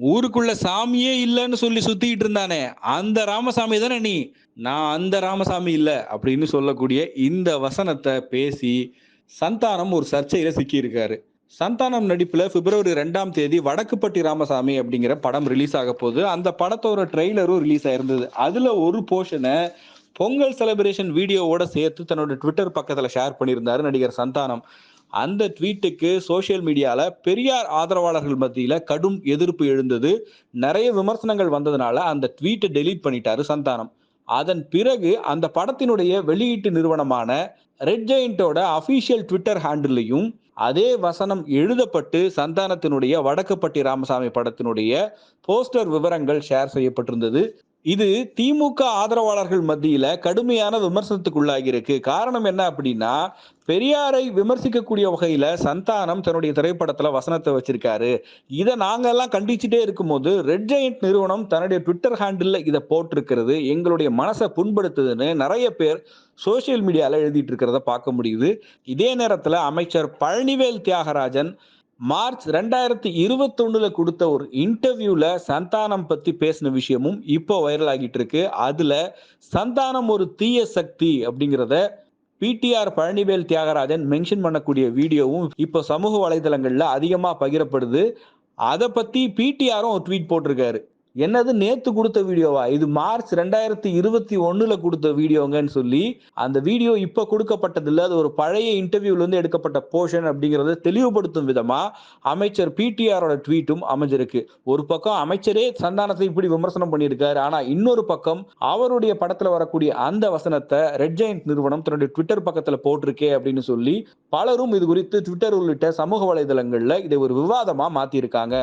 ஊருக்குள்ள சாமியே இல்லைன்னு சொல்லி சுத்திட்டு இருந்தானே அந்த ராமசாமி தானே நீ? நான் அந்த ராமசாமி இல்லை அப்படின்னு சொல்லக்கூடிய இந்த வசனத்தை பேசி சந்தானம் ஒரு சர்ச்சையில சிக்கியிருக்காரு. சந்தானம் நடிப்புல பிப்ரவரி ரெண்டாம் தேதி வடக்குப்பட்டி ராமசாமி அப்படிங்கிற படம் ரிலீஸ் ஆக போகுது. அந்த படத்தோட ட்ரெய்லரும் ரிலீஸ் ஆயிருந்தது. அதுல ஒரு போர்ஷனை பொங்கல் செலிப்ரேஷன் வீடியோவோட சேர்த்து தன்னோட ட்விட்டர் பக்கத்துல ஷேர் பண்ணியிருந்தாரு நடிகர் சந்தானம். அந்த ட்வீட்டுக்கு சோஷியல் மீடியாவில் பெரியார் ஆதரவாளர்கள் மத்தியில் கடும் எதிர்ப்பு எழுந்தது. நிறைய விமர்சனங்கள் வந்ததுனால அந்த ட்வீட்டை டெலீட் பண்ணிட்டாரு சந்தானம். அதன் பிறகு அந்த படத்தினுடைய வெளியீட்டு நிறுவனமான ரெட் ஜெயிண்டோட அஃபீஷியல் ட்விட்டர் ஹேண்டிலையும் அதே வசனம் எழுதப்பட்டு சந்தானத்தினுடைய வடக்குப்பட்டி ராமசாமி படத்தினுடைய போஸ்டர் விவரங்கள் ஷேர் செய்யப்பட்டிருந்தது. இது திமுக ஆதரவாளர்கள் மத்தியில கடுமையான விமர்சனத்துக்குள்ளாகி இருக்கு காரணம் என்ன அப்படின்னா பெரியாரை விமர்சிக்கக்கூடிய வகையில சந்தானம் தன்னுடைய திரைப்படத்துல வசனத்தை வச்சிருக்காரு. இதை நாங்க எல்லாம் கண்டிச்சுட்டே இருக்கும்போது ரெட் ஜெயிண்ட் நிறுவனம் தன்னுடைய ட்விட்டர் ஹேண்டில் இதை போட்டிருக்கிறது எங்களுடைய மனசை புண்படுத்துதுன்னு நிறைய பேர் சோசியல் மீடியால எழுதிட்டு இருக்கிறத பார்க்க முடியுது. இதே நேரத்துல அமைச்சர் பழனிவேல் தியாகராஜன் மார்ச் ரெண்டாயிரத்தி இருபத்தொன்னுல கொடுத்த ஒரு இன்டர்வியூல சந்தானம் பத்தி பேசின விஷயமும் இப்போ வைரல் ஆகிட்டு இருக்கு. அதுல சந்தானம் ஒரு தீய சக்தி அப்படிங்கிறத பிடிஆர் பழனிவேல் தியாகராஜன் மென்ஷன் பண்ணக்கூடிய வீடியோவும் இப்போ சமூக வலைதளங்கள்ல அதிகமா பகிரப்படுது. அதை பத்தி பிடிஆரும் ஒரு ட்வீட் போட்டிருக்காரு. என்னது நேத்து கொடுத்த வீடியோவா? இது மார்ச் ரெண்டாயிரத்தி இருபத்தி ஒண்ணுல கொடுத்த வீடியோங்கன்னு சொல்லி அந்த வீடியோ இப்ப கொடுக்கப்பட்டது இல்ல அது ஒரு பழைய இன்டர்வியூல இருந்து எடுக்கப்பட்ட போர்ஷன் அப்படிங்கறத தெளிவுபடுத்தும் விதமா அமைச்சர் பிடிஆரோட ட்வீட்டும் அமைஞ்சிருக்கு. ஒரு பக்கம் அமைச்சரே சந்தானத்தை இப்படி விமர்சனம் பண்ணியிருக்காரு. ஆனா இன்னொரு பக்கம் அவருடைய படத்துல வரக்கூடிய அந்த வசனத்தை ரெட் ஜெயின்ட் நிறுவனம் தன்னுடைய ட்விட்டர் பக்கத்துல போட்டிருக்கே அப்படின்னு சொல்லி பலரும் இது குறித்து ட்விட்டர் உள்ளிட்ட சமூக வலைதளங்கள்ல இதை ஒரு விவாதமா மாத்திருக்காங்க